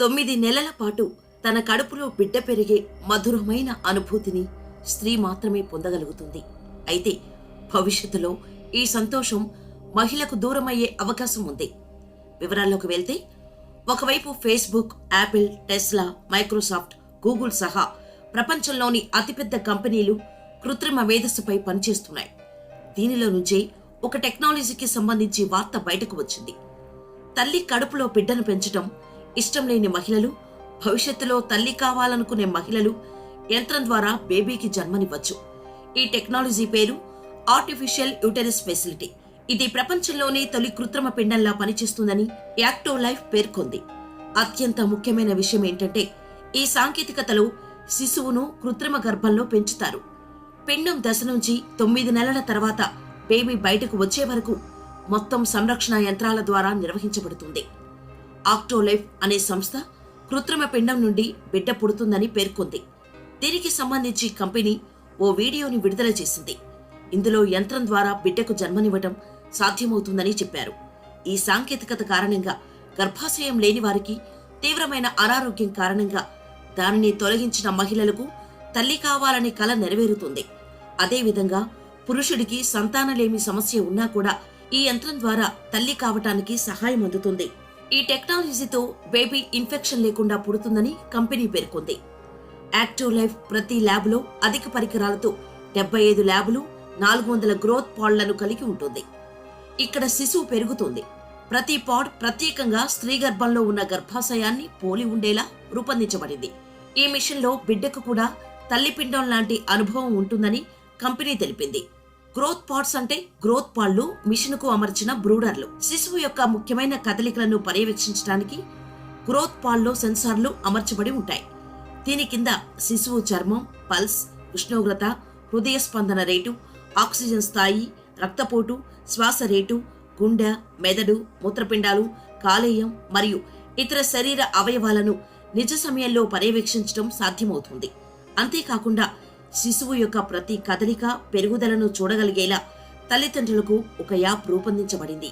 తొమ్మిది నెలల పాటు తన కడుపులో బిడ్డ పెరిగే మధురమైన అనుభూతిని స్త్రీ మాత్రమే పొందగలుగుతుంది. అయితే భవిష్యత్తులో ఈ సంతోషం మహిళకు దూరమయ్యే అవకాశం ఉంది. వివరాల్లోకి వెళ్తే ఒకవైపు Facebook Apple Tesla Microsoft Google సహా ప్రపంచంలోని అతిపెద్ద కంపెనీలు కృత్రిమ మేధస్సుపై పనిచేస్తున్నాయి. దీనిలో నుంచే ఒక టెక్నాలజీకి సంబంధించి వార్త బయటకు వచ్చింది. తల్లి కడుపులో బిడ్డను పెంచడం ఇష్టం లేని మహిళలు భవిష్యత్తులో తల్లి కావాలనుకునే మహిళలు యంత్రం ద్వారా బేబీకి జన్మనివ్వచ్చు. ఈ టెక్నాలజీ పేరు ఆర్టిఫిషియల్ యూటెరస్ ఫెసిలిటీ. ఇది ప్రపంచంలోనే తొలి కృత్రిమ పిండంలా పనిచేస్తుందని యాక్టో లైఫ్ పేర్కొంది. అత్యంత ముఖ్యమైన విషయం ఏంటంటే ఈ సాంకేతికతలో శిశువును కృత్రిమ గర్భంలో పెంచుతారు. పిండం దశ నుంచి తొమ్మిది నెలల తర్వాత బేబీ బయటకు వచ్చే వరకు మొత్తం సంరక్షణ యంత్రాల ద్వారా నిర్వహించబడుతుంది. ఆక్టోలైఫ్ అనే సంస్థ కృత్రిమ పిండం నుండి బిడ్డ పుడుతుందని పేర్కొంది. దీనికి సంబంధించి కంపెనీ ఓ వీడియోని విడుదల చేసింది. ఇందులో యంత్రం ద్వారా బిడ్డకు జన్మనివ్వటం సాధ్యమవుతుందని చెప్పారు. ఈ సాంకేతికత కారణంగా గర్భాశయం లేని వారికి తీవ్రమైన అనారోగ్యం కారణంగా దానిని తొలగించిన మహిళలకు తల్లి కావాలనే కల నెరవేరుతుంది. అదేవిధంగా పురుషుడికి సంతానలేమి సమస్య ఉన్నా కూడా ఈ యంత్రం ద్వారా తల్లి కావటానికి సహాయం అందుతుంది. ఈ టెక్నాలజీతో బేబీ ఇన్ఫెక్షన్ లేకుండా పుడుతుందని కంపెనీ పేర్కొంది. యాక్టివ్ లైఫ్ ప్రతి ల్యాబ్లో అధిక పరికరాలతో డెబ్బై ఐదు ల్యాబులు నాలుగు వందల గ్రోత్ పాడ్లను కలిగి ఉంటుంది. ఇక్కడ శిశువు పెరుగుతుంది. ప్రతి పాడ్ ప్రత్యేకంగా స్త్రీ గర్భంలో ఉన్న గర్భాశయాన్ని పోలి ఉండేలా రూపొందించబడింది. ఈ మిషన్లో బిడ్డకు కూడా తల్లిపిండం లాంటి అనుభవం ఉంటుందని కంపెనీ తెలిపింది. గ్రోత్ పాడ్స్ అంటే గ్రోత్ పాళ్ళు మిషన్కు అమర్చిన బ్రూడర్లు. శిశువు యొక్క ముఖ్యమైన కదలికలను పర్యవేక్షించడానికి గ్రోత్ పాల్లో సెన్సార్లు అమర్చబడి ఉంటాయి. దీని కింద శిశువు చర్మం పల్స్ ఉష్ణోగ్రత హృదయ స్పందన రేటు ఆక్సిజన్ స్థాయి రక్తపోటు శ్వాస రేటు గుండె మెదడు మూత్రపిండాలు కాలేయం మరియు ఇతర శరీర అవయవాలను నిజ సమయంలో పర్యవేక్షించడం సాధ్యమవుతుంది. అంతేకాకుండా శిశువు యొక్క ప్రతి కదలిక పెరుగుదలను చూడగలిగేలా తల్లిదండ్రులకు ఒక యాప్ రూపొందించబడింది.